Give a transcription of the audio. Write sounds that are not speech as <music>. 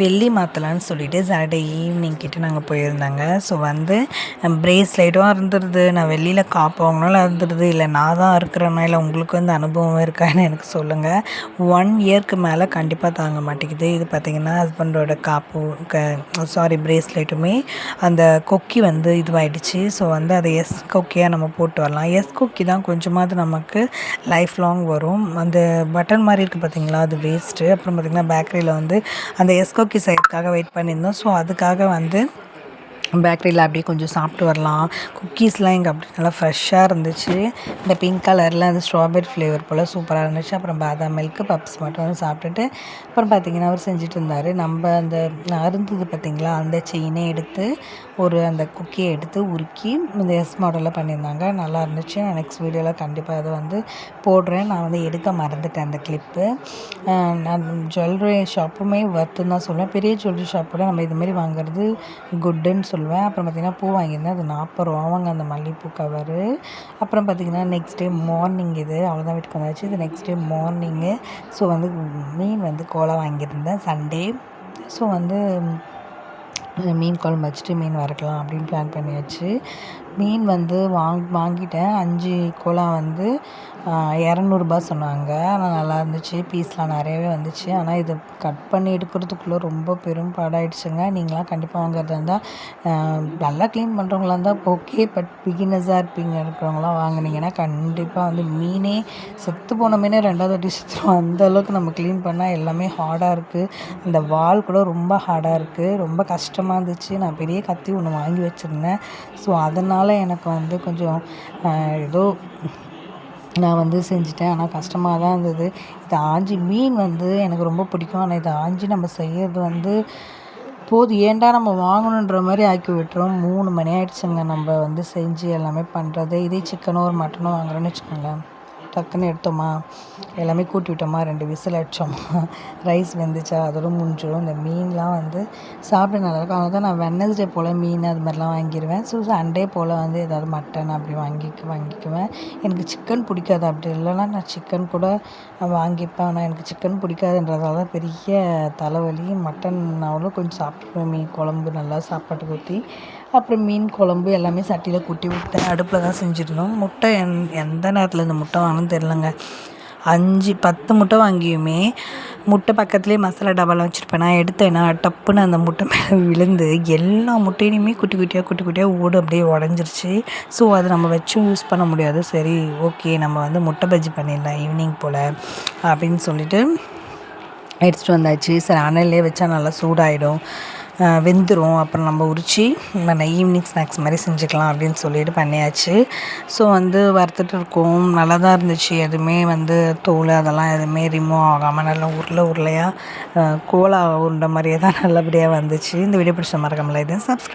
வெள்ளி மாற்றலான்னு சொல்லிட்டு Saturday evening கிட்ட நாங்கள் போயிருந்தாங்க. ஸோ வந்து பிரேஸ்லெட்டும் இருந்துருது நான் வெளியில் காப்பு வாங்கினாலும் இருந்துருது இல்லை நான் தான் இருக்கிறேன்னா இல்லை உங்களுக்கு வந்து அனுபவம் இருக்கான்னு எனக்கு சொல்லுங்கள் ஒன் இயர்க்கு மேலே கண்டிப்பாக தாங்க மாட்டேங்குது. இது பார்த்திங்கன்னா ஹஸ்பண்டோட காப்பு க சாரி பிரேஸ்லெட்டுமே அந்த கொக்கி வந்து இதுவாகிடுச்சு ஸோ வந்து அதை எஸ் கொக்கியாக நம்ம போட்டு வரலாம். எஸ் கொக்கி தான் கொஞ்சமாவது நமக்கு லைஃப் லாங் வரும். அந்த பட்டன் மாதிரி இருக்குது பார்த்தீங்களா அது வேஸ்ட்டு அப்புறம் பார்த்திங்கன்னா பேக்கரியில் வந்து அந்த எஸ் கொக்கி செய்யறதுக்காக வெயிட் பண்ணியிருந்தோம். ஸோ அதுக்காக வந்து பேக்கரியில் அப்படியே கொஞ்சம் சாப்பிட்டு வரலாம். குக்கீஸ்லாம் இங்கே அப்படி நல்லா ஃப்ரெஷ்ஷாக இருந்துச்சு. இந்த பிங்க் கலரில் அந்த ஸ்ட்ராபெரி ஃப்ளேவர் போல் சூப்பராக இருந்துச்சு. அப்புறம் பாதாம் மில்க்கு பப்ஸ் மட்டும் வந்து சாப்பிட்டுட்டு அப்புறம் பார்த்திங்கன்னா அவர் செஞ்சுட்டு இருந்தார். நம்ம அந்த அருந்தது பார்த்திங்களா அந்த செயினே எடுத்து ஒரு அந்த குக்கியை எடுத்து உருக்கி இந்த எஸ் மாடலில் பண்ணியிருந்தாங்க. நல்லா இருந்துச்சு. நான் நெக்ஸ்ட் வீடியோவில் கண்டிப்பாக அதை வந்து போடுறேன். நான் வந்து எடுக்க மறந்துட்டேன் அந்த கிளிப்பு நான் ஜுவல்லரி ஷாப்புமே ஒர்த்துன்னு தான் சொல்லுவேன். பெரிய ஜுவல்லரி ஷாப்போட நம்ம இதுமாரி வாங்குறது குட்டுன்னு சொல்லுவேன் அப்புறம் பார்த்திங்கன்னா பூ வாங்கியிருந்தேன். அது நாற்பது ரூபாவாங்க அந்த மல்லிகைப்பூ கவரு அப்புறம் பார்த்திங்கன்னா நெக்ஸ்ட் டே மார்னிங் இது. அவ்வளோதான் வீட்டுக்கு வந்தாச்சு. இது நெக்ஸ்ட் டே மார்னிங்கு ஸோ வந்து மீன் வந்து கோலா வாங்கியிருந்தேன். சண்டே ஸோ வந்து மீன் குழம்பு வச்சுட்டு மீன் வறுக்கலாம் அப்படின்னு பிளான் பண்ணியாச்சு. மீன் வந்து வாங் வாங்கிட்டேன். அஞ்சு கோலா வந்து இரநூறுபா சொன்னாங்க. ஆனால் நல்லா இருந்துச்சு பீஸ்லாம் நிறையவே வந்துச்சு. ஆனால் இதை கட் பண்ணி எடுக்கிறதுக்குள்ளே ரொம்ப பெரும் பாடாயிடுச்சுங்க. நீங்களாம் கண்டிப்பாக வாங்குறதா இருந்தால் நல்லா க்ளீன் பண்ணுறவங்களா இருந்தால் ஓகே பட் பிகினஸாக இருப்பீங்க இருக்கிறவங்களாம் வாங்கினீங்கன்னா கண்டிப்பாக வந்து மீனே செத்து போன மீனே ரெண்டாவது வாட்டி செத்துரும். அந்த அளவுக்கு நம்ம க்ளீன் பண்ணால் எல்லாமே ஹார்டாக இருக்குது அந்த வால் கூட ரொம்ப ஹார்டாக இருக்குது ரொம்ப கஷ்டமாக இருந்துச்சு. நான் பெரிய கத்தி ஒன்று வாங்கி வச்சுருந்தேன். ஸோ அதனால் எனக்கு வந்து கொஞ்சம் ஏதோ நான் வந்து செஞ்சுட்டேன். ஆனால் கஷ்டமாக தான் இருந்தது. இது ஆஞ்சி மீன் வந்து எனக்கு ரொம்ப பிடிக்கும். ஆனால் இதை ஆஞ்சி நம்ம செய்கிறது வந்து போதும் ஏன்டா நம்ம வாங்கணுன்ற மாதிரி ஆக்கி விட்டுரும் மூணு மணி ஆயிடுச்சுங்க. நம்ம வந்து செஞ்சு எல்லாமே பண்ணுறது இதே சிக்கனோ ஒரு மட்டனோ வாங்குறோன்னு வச்சுக்கோங்களேன். டக்குன்னு எடுத்தோமா. எல்லாமே கூட்டி விட்டோமா ரெண்டு விசில் அடித்தோமா <laughs> ரைஸ் வெந்துச்சா அதோட முடிஞ்சிடும். இந்த மீன்லாம் வந்து சாப்பிட நல்லாயிருக்கும். அதனால தான் நான் வெனஸ்டே போல் மீன் அது மாதிரிலாம் வாங்கிடுவேன் ஸோ சண்டே போல் வந்து ஏதாவது மட்டன் அப்படி வாங்கிக்க வாங்கிக்குவேன். எனக்கு சிக்கன் பிடிக்காது. அப்படி இல்லைன்னா நான் சிக்கன் கூட வாங்கிப்பேன். ஆனால் எனக்கு சிக்கன் பிடிக்காதுன்றதால தான் பெரிய தலைவலி. மட்டன் அவ்வளோ கொஞ்சம் சாப்பிடுவேன். மீன் குழம்பு நல்லா சாப்பாட்டுக்கு ஊற்றி அப்புறம் மீன் குழம்பு எல்லாமே சட்டியில் கொட்டி விட்டேன். அடுப்பில் தான் செஞ்சுருந்தோம் முட்டை எந் எந்த நேரத்தில் இந்த முட்டை வாங்கணும்னு தெரிலங்க அஞ்சு பத்து முட்டை வாங்கியுமே முட்டை பக்கத்துலேயே மசாலா டப்பாவில் வச்சுருப்பேன். நான் எடுத்தேன்னா டப்புன்னு அந்த முட்டை மேலே விழுந்து எல்லா முட்டையிலையுமே குட்டி குட்டியாக குட்டி குட்டியாக ஓடு அப்படியே உடஞ்சிருச்சு. ஸோ அதை நம்ம வச்சும் யூஸ் பண்ண முடியாது. சரி ஓகே நம்ம வந்து முட்டை பஜ்ஜி பண்ணிடலாம் ஈவினிங் போல் அப்படின்னு சொல்லிட்டு எடுத்துகிட்டு வந்தாச்சு. சரி அனல்லே வச்சா நல்லா சூடாகிடும் வெந்துடும் அப்புறம் நம்ம உரித்து நம்ம ஈவினிங் ஸ்நாக்ஸ் மாதிரி செஞ்சுக்கலாம் அப்படின்னு சொல்லிட்டு பண்ணியாச்சு. ஸோ வந்து வறுத்துட்டு இருக்கோம். நல்லா தான் இருந்துச்சு. எதுவுமே வந்து தோல் அதெல்லாம் எதுவுமே ரிமூவ் ஆகாமல் நல்லா உருளை உருளையாக கோலா உருண்டை மாதிரியே தான் <laughs> நல்லபடியாக வந்துச்சு. இந்த வீடியோ பிடிச்ச மறக்காமல் இது சப்ஸ்கிரைப்